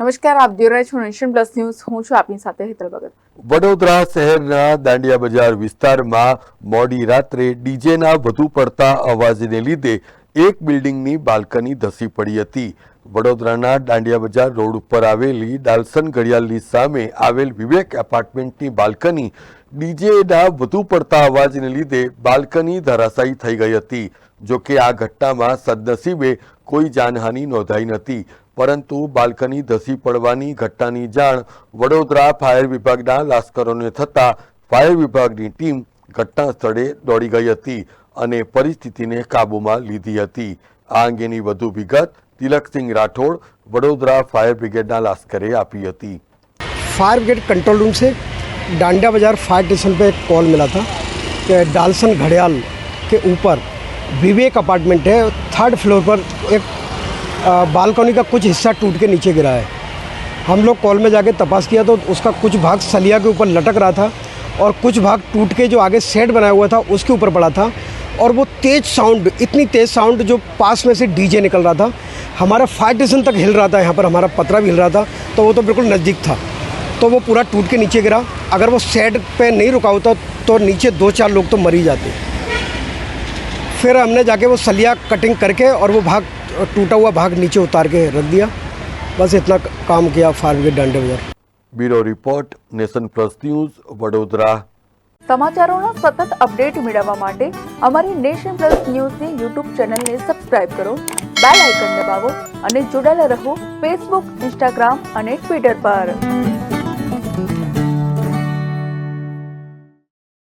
નમસ્કાર, આપ જોઈ છો નેશન પ્લસ ન્યૂઝ. હું છું આપની સાથે હેતલ ભગત. વડોદરા શહેરના દાંડિયા બજાર વિસ્તારમાં મોડી રાત્રે ડીજેના વધુ પડતા અવાજને લીધે એક બિલ્ડિંગની બાલ્કની ધસી પડી હતી. વડોદરાના દાંડિયા બજાર રોડ ઉપર આવેલી ડાલસન ઘડિયાળની સામે આવેલ વિવેક એપાર્ટમેન્ટની બાલ્કની ડીજેના વધુ પડતા અવાજને લીધે બાલ્કની ધરાશાયી થઈ ગઈ હતી. જોકે આ ઘટનામાં સદનસીબે કોઈ જાનહાનિ નોંધાઈ નથી. પરંતુ બાલ્કની ધસી પડવાની ઘટનાની જાણ વડોદરા ફાયર વિભાગના લાશ્કરોને થતાં ફાયર વિભાગની ટીમ ઘટના સ્થળે દોડી ગઈ હતી અને પરિસ્થિતિને કાબૂમાં લીધી હતી આ અંગેની વધુ વિગત તિલકસિંહ રાઠોડ વડોદરા ફાયર બ્રિગેડના લાશ્કરે આપી હતી फायर ब्रिगेड कंट्रोल रूम से डांडिया बाज़ार फायर स्टेशन पे एक कॉल मिला था कि डालसन घड़ियाल के ऊपर विवेक अपार्टमेंट है थर्ड फ्लोर पर एक अ, बालकनी का कुछ हिस्सा टूट के नीचे गिरा है। हम लोग कॉल में जाके तपास किया तो उसका कुछ भाग सलिया के ऊपर लटक रहा था और कुछ भाग टूट के जो आगे सेट बनाया हुआ था उसके ऊपर पड़ा था और वो तेज़ साउंड, इतनी तेज़ साउंड जो पास में से डीजे निकल रहा था। हमारा फायर स्टेशन तक हिल रहा था, यहाँ पर हमारा पतरा भी हिल रहा था तो वो तो बिल्कुल नज़दीक था। तो वो पूरा टूट के नीचे गिरा। अगर वो सेट पे नहीं रुका होता तो नीचे दो चार लोग तो मर ही जाते। फिर हमने जाके वो सलिया कटिंग करके और वो भाग टूटा हुआ भाग नीचे उतार के रख दिया बस इतना काम किया fire brigade Dande Bazar bureau report nation plus news Vadodara સમાચારોનો સતત અપડેટ મેળવવા માટે અમારી નેશન પ્લસ ન્યૂઝની યુટ્યુબ ચેનલને સબસ્ક્રાઇબ કરો બેલ આઇકન દબાવો અને જોડાયેલા રહો ફેસબુક ઇન્સ્ટાગ્રામ અને ટ્વિટર પર